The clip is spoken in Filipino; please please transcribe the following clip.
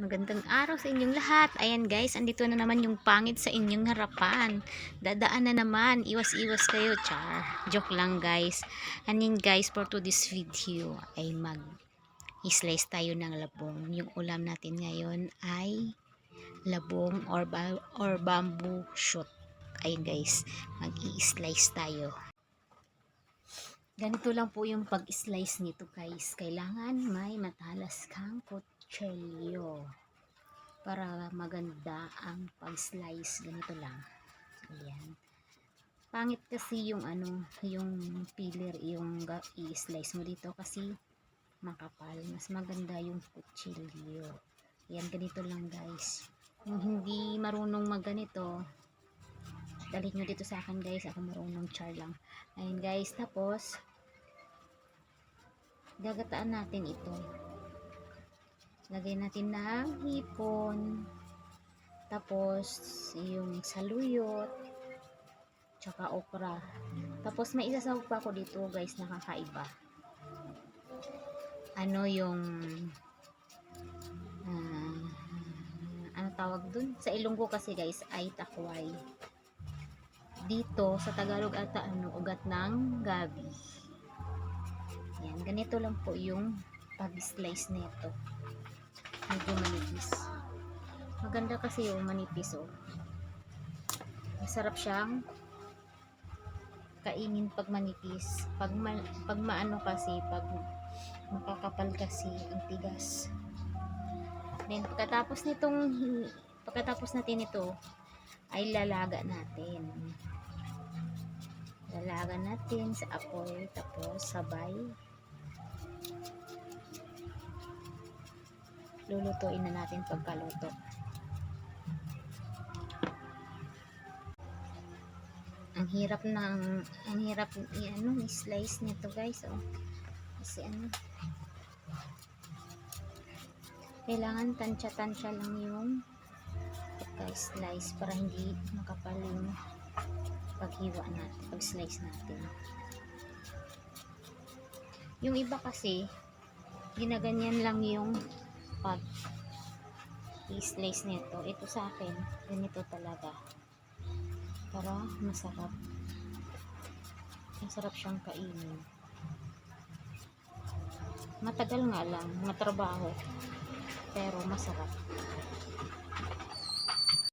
Magandang araw sa inyong lahat. Ayan guys, andito na naman yung pangit sa inyong harapan. Dadaan na naman. Iwas-iwas kayo, char. Joke lang guys. And guys, for today's video ay mag slice tayo ng labong. Yung ulam natin ngayon ay labong or, ba- or bamboo shoot. Ayun guys, mag-i-slice tayo. Ganito lang po yung pag-slice nito guys. Kailangan may matalas kang kutsilyo para maganda ang pag-slice. Ganito lang. Ayan. Pangit kasi yung ano, yung peeler, yung i-slice mo dito kasi makapal. Mas maganda yung kutsilyo. Ayan, ganito lang guys. Yung hindi marunong magganito, dalhin nyo dito sa akin guys. Ako marunong char lang. Ayun guys, tapos gagataan natin ito. Lagay natin ng hipon. Tapos, yung saluyot. Tsaka okra. Tapos, may isasawag pa ako dito, guys, nakakaiba. Ano yung... ah, ano tawag dun? Sa Ilonggo kasi, guys, ay takway. Dito, sa Tagalog ata, ano, ugat ng gabi. Yan, ganito lang po yung pag-slice nito medyo manipis. Maganda kasi yung manipis oh. Masarap siyang kainin pag manipis. Pag, ma pag maano kasi, pag makakapal kasi ang tigas. Then pagkatapos nitong pagkatapos natin ito ay lalaga natin. Lalaga natin sa apoy tapos sabay lulutuin na natin pagkaluto. Ang hirap ng ang hirap ano, i-slice nito guys, oh. Kasi ano kailangan tansya-tansya lang yung pagka-slice para hindi makapal yung paghiwa natin, pag-slice natin. Yung iba kasi, ginaganyan lang yung pag i-slice nito. Ito sa akin, ganito talaga. Para masarap. Masarap siyang kainin. Matagal nga lang, matrabaho. Pero masarap.